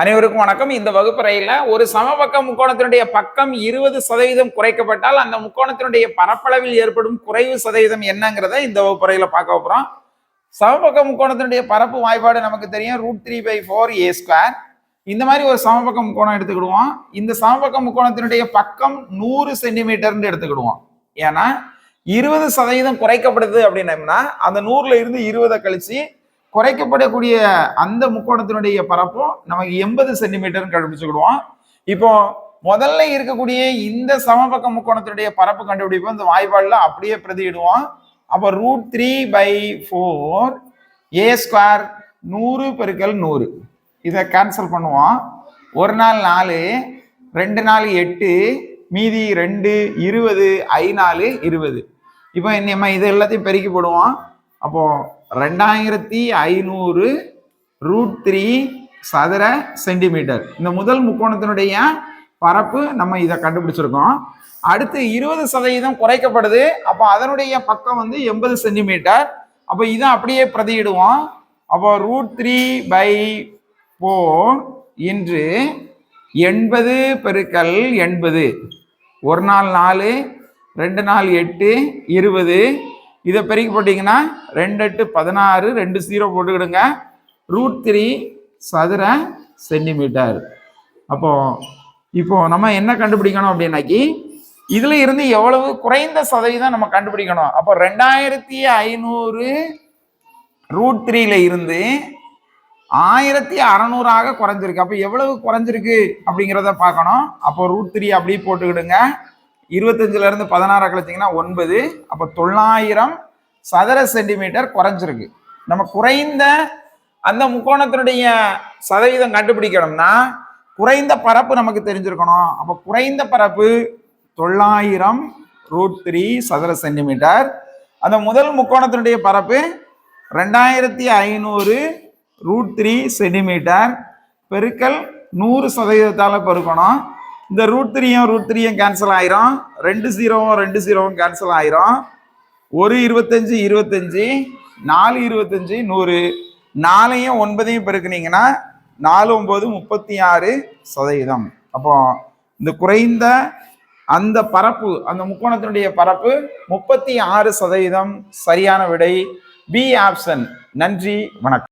அனைவருக்கும் வணக்கம். இந்த வகுப்பறையில ஒரு சமபக்க முக்கோணத்தினுடைய பக்கம் இருபது சதவீதம் குறைக்கப்பட்டால் அந்த முக்கோணத்தினுடைய பரப்பளவில் ஏற்படும் குறைவு சதவீதம் என்னங்கிறத இந்த வகுப்பறையில பார்க்க போகிறோம் சமபக்க முக்கோணத்தினுடைய பரப்பு வாய்ப்பாடு நமக்கு தெரியும். Root three by four A square இந்த மாதிரி ஒரு சமபக்க முக்கோணம் எடுத்துக்கிடுவோம். இந்த சமபக்க முக்கோணத்தினுடைய பக்கம் நூறு சென்டிமீட்டர்னு எடுத்துக்கிடுவோம். ஏன்னா இருபது சதவீதம் குறைக்கப்படுது அப்படின்னம்னா அந்த நூறுல இருந்து இருபதை கழிச்சு குறைக்கப்படக்கூடிய அந்த முக்கோணத்தினுடைய பரப்பும் நமக்கு எண்பது சென்டிமீட்டர்னு கண்டுபிடிச்சுக்கிடுவோம். இப்போ முதல்ல இருக்கக்கூடிய இந்த சமபக்க முக்கோணத்தினுடைய பரப்பு கண்டுபிடிப்போம் இந்த வாய்ப்பாடுல அப்படியே பிரதியிடுவோம். அப்போ root three by four A square நூறு பெருக்கல் நூறு. இதை கேன்சல் பண்ணுவோம். ஒரு நாள் நாலு ரெண்டு நாள் எட்டு மீதி ரெண்டு இருபது ஐநாலு இருபது. இப்போ நம்ம இது எல்லாத்தையும் பெருக்கி போடுவோம். அப்போது ரெண்டாயிரத்தி ஐநூறு ரூட் த்ரீ சதுர சென்டிமீட்டர் இந்த முதல் முக்கோணத்தினுடைய பரப்பு நம்ம இதை கண்டுபிடிச்சிருக்கோம். அடுத்து இருபது சதவீதம் குறைக்கப்படுது. அப்போ அதனுடைய பக்கம் வந்து எண்பது சென்டிமீட்டர் அப்போ இதை அப்படியே பிரதியிடுவோம். அப்போ ரூட் த்ரீ பை ஃபோர் இன்று எண்பது பெருக்கல் எண்பது. ஒரு நாள் நாலு ரெண்டு நாள் எட்டு இருபது. இதை பெருக்கி போட்டிங்கன்னா ரெண்டு எட்டு பதினாறு ரெண்டு ஜீரோ போட்டுக்கிடுங்க. ரூட் த்ரீ சதுர சென்டிமீட்டர் அப்போ இப்போ நம்ம என்ன கண்டுபிடிக்கணும் அப்படின்னாக்கி இதுல இருந்து எவ்வளவு குறைந்த சதவீதம் நம்ம கண்டுபிடிக்கணும்? அப்போ ரெண்டாயிரத்தி ஐநூறு ரூட் த்ரீல இருந்து ஆயிரத்தி அறநூறாக குறைஞ்சிருக்கு. அப்போ எவ்வளவு குறைஞ்சிருக்கு அப்படிங்கிறத பார்க்கணும். அப்போ ரூட் த்ரீ அப்படியே போட்டுக்கிடுங்க. இருபத்தஞ்சுல இருந்து பதினாறு கழிச்சிங்கன்னா ஒன்பது. அப்போ தொள்ளாயிரம் சதுர சென்டிமீட்டர் குறைஞ்சிருக்கு. நம்ம குறைந்த அந்த முக்கோணத்தினுடைய சதவீதம் கண்டுபிடிக்கணும்னா குறைந்த பரப்பு நமக்கு தெரிஞ்சிருக்கணும். அப்போ குறைந்த பரப்பு தொள்ளாயிரம் ரூட் த்ரீ சதுர சென்டிமீட்டர். அந்த முதல் முக்கோணத்தினுடைய பரப்பு ரெண்டாயிரத்தி ஐநூறு ரூட் த்ரீ சென்டிமீட்டர். பெருக்கல் நூறு சதவீதத்தால் பெருக்கணும். இந்த ரூட் த்ரீயும் ரூட் த்ரீயும் கேன்சல் ஆயிரும். ரெண்டு ஜீரோவும் ரெண்டு ஜீரோவும் கேன்சல் ஆயிரும். ஒரு இருபத்தஞ்சு இருபத்தஞ்சு நாலு இருபத்தஞ்சு நூறு. நாலையும் ஒன்பதையும் பெருக்குனீங்கன்னா நாலு ஒம்பது முப்பத்தி ஆறு சதவீதம். அப்போ இந்த குறைந்த அந்த பரப்பு அந்த முக்கோணத்தினுடைய பரப்பு முப்பத்தி ஆறு சதவீதம் சரியான விடை. பி ஆப்ஷன் நன்றி வணக்கம்.